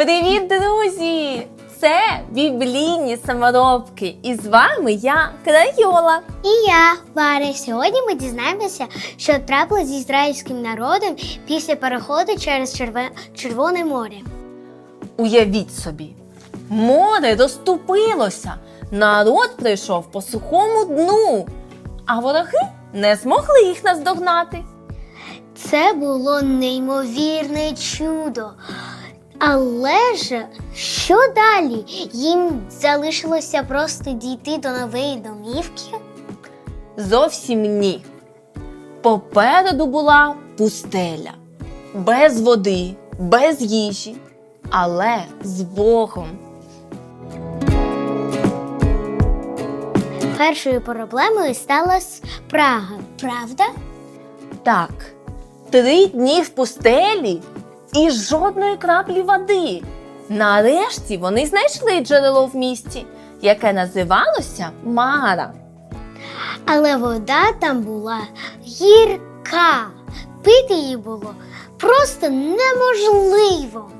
Привіт, друзі! Це біблійні саморобки. І з вами я, Крайола. І я, Варя. Сьогодні ми дізнаємося, що трапилось з ізраїльським народом після переходу через Черве- Червоне море. Уявіть собі, море розступилося, народ прийшов по сухому дну, а вороги не змогли їх наздогнати. Це було неймовірне чудо. Але ж що далі? Їм залишилося просто дійти до нової домівки. Зовсім ні. Попереду була пустеля, без води, без їжі, але з Богом. Першою проблемою стала Прага, правда? Так, три дні в пустелі і жодної краплі води. Нарешті вони знайшли джерело в місті, яке називалося Мара. Але вода там була гірка. Пити її було просто неможливо.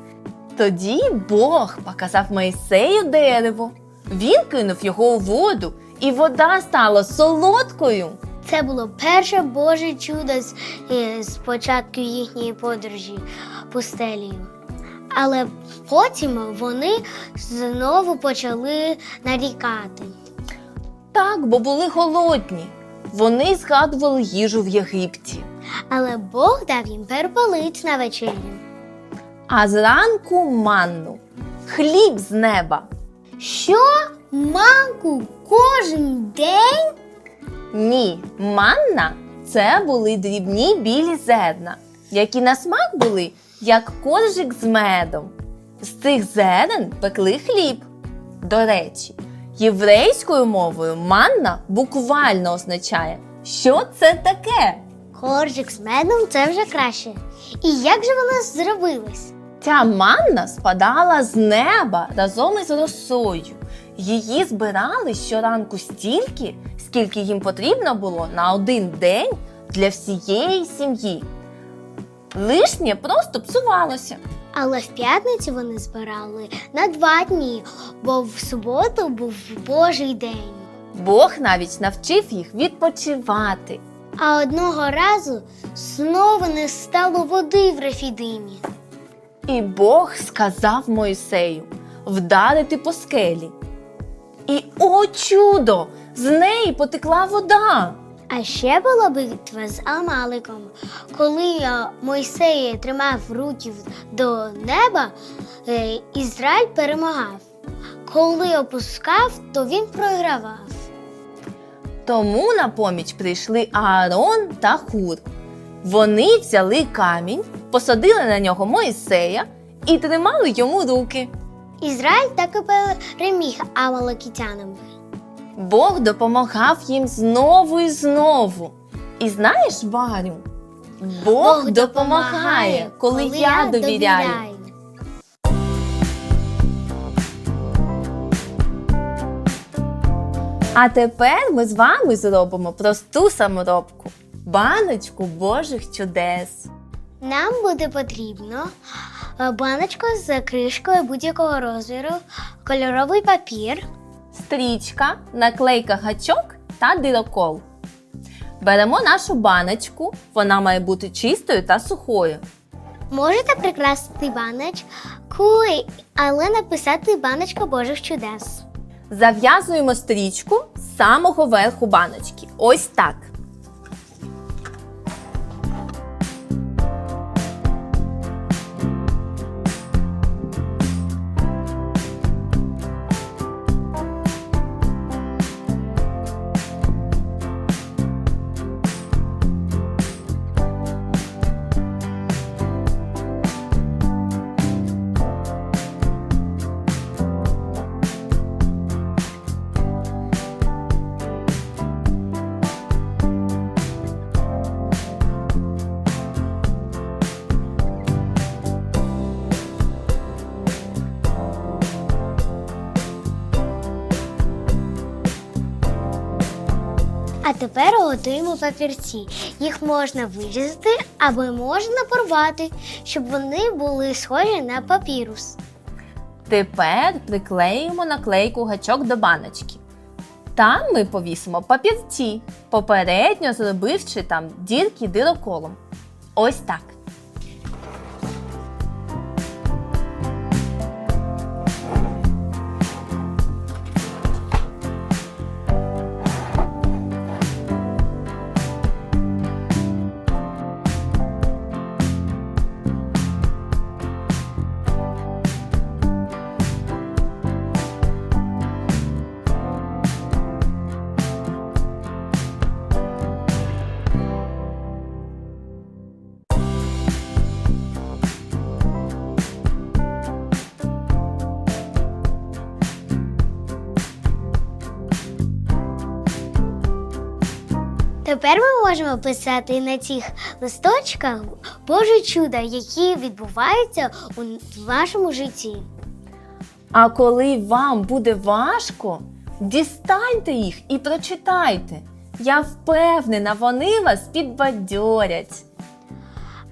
Тоді Бог показав Моїсею дерево. Він кинув його у воду, і вода стала солодкою. Це було перше Боже чудо з, е, початку їхньої подорожі пустелею. Але потім вони знову почали нарікати. Так, бо були голодні. Вони згадували їжу в Єгипті. Але Бог дав їм перепелиць на вечерю. А зранку манну хліб з неба. Що? Манку кожен день? Ні, манна це були дрібні білі зерна, які на смак були як коржик з медом. З цих зерен пекли хліб. До речі, єврейською мовою манна буквально означає, що це таке. Коржик з медом це вже краще. І як же воно зробилось? Ця манна спадала з неба разом із росою. Її збирали щоранку стільки, скільки їм потрібно було на один день для всієї сім'ї. Лишнє просто псувалося. Але в п'ятницю вони збирали на два дні, бо в суботу був Божий день. Бог навіть навчив їх відпочивати. А одного разу знову не стало води в Рефідимі. І Бог сказав Мойсею вдарити по скелі. І о чудо! З неї потекла вода. А ще була битва з Амаликом. Коли е, Мойсей тримав руки до неба, е, Ізраїль перемагав. Коли опускав, то він програвав. Тому на поміч прийшли Аарон та Хур. Вони взяли камінь, посадили на нього Моїсея і тримали йому руки. Ізраїль так і переміг Амаликитянам. Бог допомагав їм знову і знову. І знаєш, Варю, Бог, допомагає, коли, я довіряю. А тепер ми з вами зробимо просту саморобку баночку Божих чудес. Нам буде потрібно е, баночка з кришкою будь-якого розміру, кольоровий папір, стрічка, наклейка гачок та дирокол. Беремо нашу баночку, вона має бути чистою та сухою. Можете прикрасити баночку, але написати баночка Божих чудес. Зав'язуємо стрічку з самого верху баночки. Ось так. А тепер готуємо папірці. Їх можна вирізати або можна порвати, щоб вони були схожі на папірус. Тепер приклеїмо наклейку гачок до баночки. Там ми повісимо папірці, попередньо зробивши там дірки дироколом. Ось так. Тепер ми можемо писати на цих листочках Боже чудо, які відбуваються у вашому житті. А коли вам буде важко, дістаньте їх і прочитайте. Я впевнена, вони вас підбадьорять.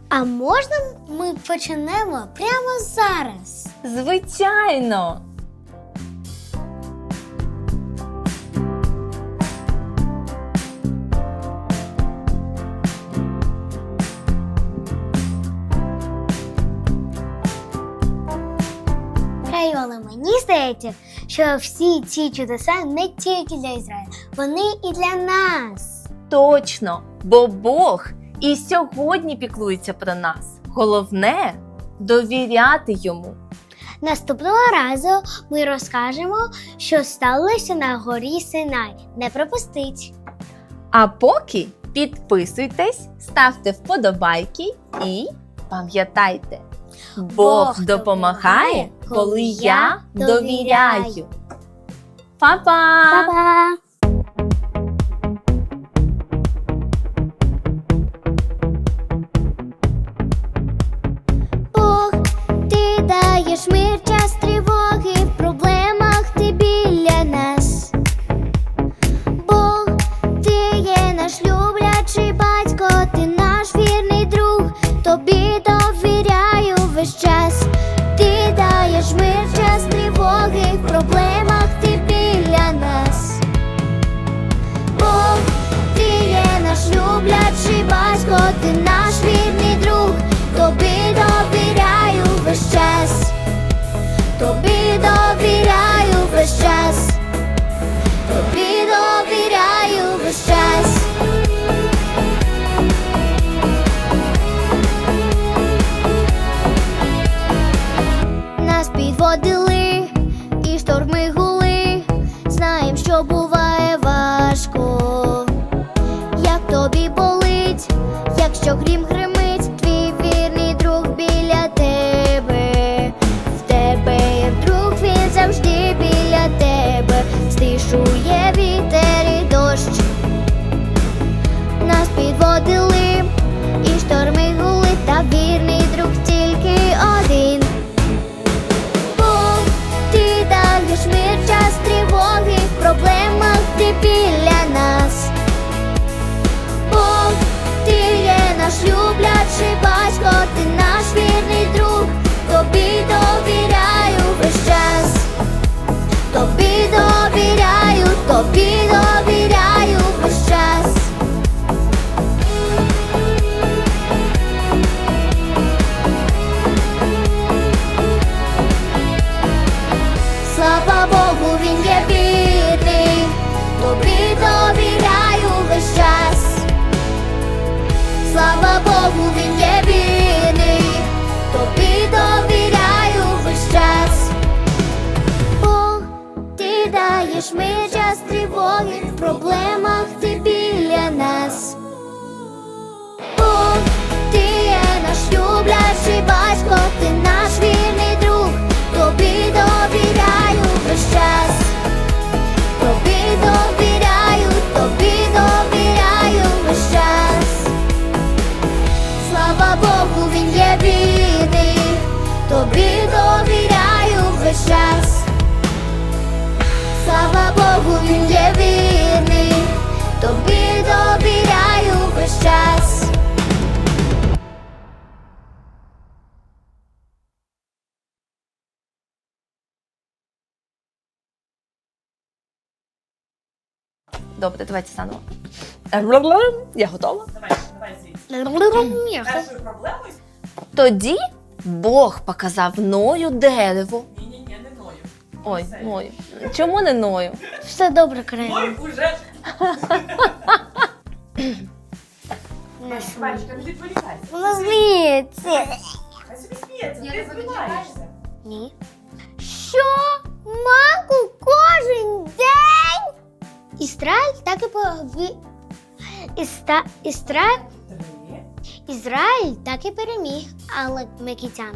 А можна ми почнемо прямо зараз? Звичайно. Райола, мені здається, що всі ці чудеса не тільки для Ізраїля, вони і для нас. Точно, бо Бог і сьогодні піклується про нас. Головне довіряти йому. Наступного разу ми розкажемо, що сталося на горі Синай. Не пропустіть! А поки підписуйтесь, ставте вподобайки і пам'ятайте, Бог допомагає, коли я довіряю. довіряю. Па-па! Па-па! весь час, Добре, давайте заново. Я готова. Давай, давай звідси. Я Першою проблемою? Тоді Бог показав Ною дерево. Ні, ні, не ною. Ой, Все. Ною. Чому не Ною? Все добре, Крем. Ною уже. Не смій. Пачка, не відволікайся. Вона зміється. Хай собі сміється, ти збиваєшся. Ні. Що? Маку кожен так і пови... Іста... Істра... Ізраїль так і переміг, але раз.